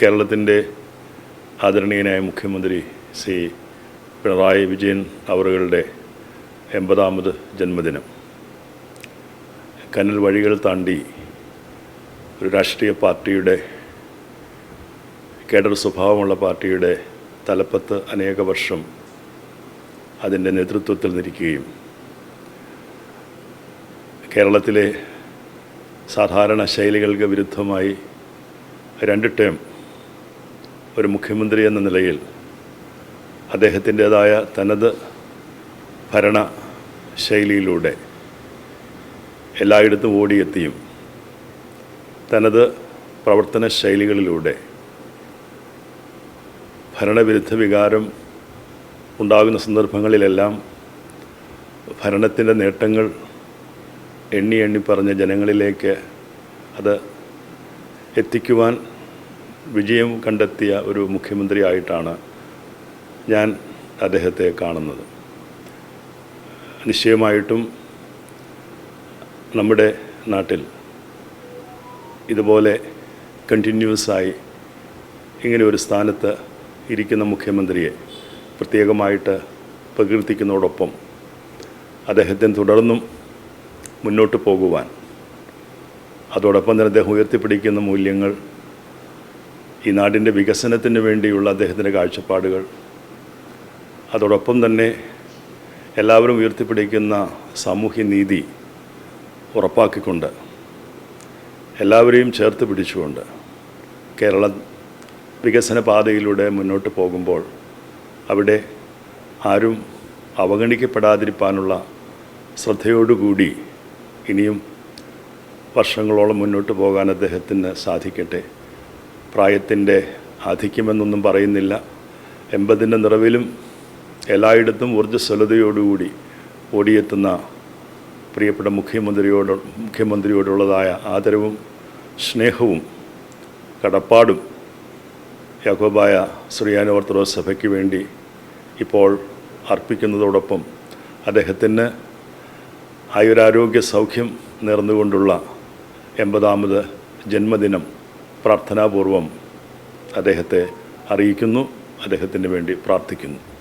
കേരളത്തിന്റെ ആദരണീയനായ മുഖ്യമന്ത്രി ശ്രീ പിണറായി വിജയൻ അവറുകളുടെ എൺപതാമത് ജന്മദിനം. കനൽ വഴികൾ താണ്ടി ഒരു രാഷ്ട്രീയ പാർട്ടിയുടെ കേഡർ സ്വഭാവമുള്ള പാർട്ടിയുടെ തലപ്പത്ത് അനേക വർഷം അതിന്റെ നേതൃത്വത്തിൽ നിൽക്കുകയും കേരളത്തിലെ സാധാരണ ശൈലികൾക്ക് വിരുദ്ധമായി രണ്ട് ടേം ഒരു മുഖ്യമന്ത്രി എന്ന നിലയിൽ അദ്ദേഹത്തിന്റേതായ തനത് ഭരണ ശൈലിയിലൂടെ എല്ലായിടത്തും ഓടിയെത്തിയും തനത് പ്രവർത്തന ശൈലികളിലൂടെ ഭരണവിരുദ്ധ വികാരം ഉണ്ടാകുന്ന സന്ദർഭങ്ങളിലെല്ലാം ഭരണത്തിന്റെ നേട്ടങ്ങൾ എണ്ണി എണ്ണി പറഞ്ഞ ജനങ്ങളിലേക്ക് അത് എത്തിക്കുവാൻ വിജയം കണ്ടെത്തിയ ഒരു മുഖ്യമന്ത്രിയായിട്ടാണ് ഞാൻ അദ്ദേഹത്തെ കാണുന്നത്. നിശ്ചയമായിട്ടും നമ്മുടെ നാട്ടിൽ ഇതുപോലെ കണ്ടിന്യൂസായി ഇങ്ങനെ ഒരു സ്ഥാനത്ത് ഇരിക്കുന്ന മുഖ്യമന്ത്രിയെ പ്രത്യേകമായിട്ട് പ്രകീർത്തിക്കുന്നതോടൊപ്പം അദ്ദേഹത്തിന് തുടർന്നും മുന്നോട്ട് പോകുവാൻ അതോടൊപ്പം തന്നെ അദ്ദേഹം ഉയർത്തിപ്പിടിക്കുന്ന മൂല്യങ്ങൾ ഈ നാടിന്റെ വികസനത്തിന് വേണ്ടിയുള്ള അദ്ദേഹത്തിന്റെ കാഴ്ചപ്പാടുകൾ. അതോടൊപ്പം തന്നെ എല്ലാവരും ഉയർത്തിപ്പിടിക്കുന്ന സാമൂഹ്യനീതി ഉറപ്പാക്കിക്കൊണ്ട് എല്ലാവരെയും ചേർത്ത് പിടിച്ചുകൊണ്ട് കേരള വികസന പാതയിലൂടെ മുന്നോട്ട് പോകുമ്പോൾ അവിടെ ആരും അവഗണിക്കപ്പെടാതിരിക്കാനുള്ള ശ്രദ്ധയോടുകൂടി ഇനിയും വർഷങ്ങളോളം മുന്നോട്ട് പോകാൻ അദ്ദേഹത്തിന് സാധിക്കട്ടെ പ്രായത്തിന്റെ ആധിക്യമെന്നൊന്നും പറയുന്നില്ല. എൺപതിന്റെ നിറവിലും എല്ലായിടത്തും ഊർജസ്വലതയോടുകൂടി ഓടിയെത്തുന്ന പ്രിയപ്പെട്ട മുഖ്യമന്ത്രിയോട് മുഖ്യമന്ത്രിയോടുള്ളതായ ആദരവും സ്നേഹവും കടപ്പാടും യഹോബായ ശ്രീയാന ഓർത്തഡോക്സ് സഭയ്ക്ക് വേണ്ടി ഇപ്പോൾ അർപ്പിക്കുന്നതോടൊപ്പം അദ്ദേഹത്തിന് ആയുരാരോഗ്യ സൗഖ്യം നേർന്നുകൊണ്ടുള്ള എൺപതാമത് ജന്മദിനം പ്രാർത്ഥനാപൂർവം അദ്ദേഹത്തെ അറിയിക്കുന്നു അദ്ദേഹത്തിന് വേണ്ടി പ്രാർത്ഥിക്കുന്നു.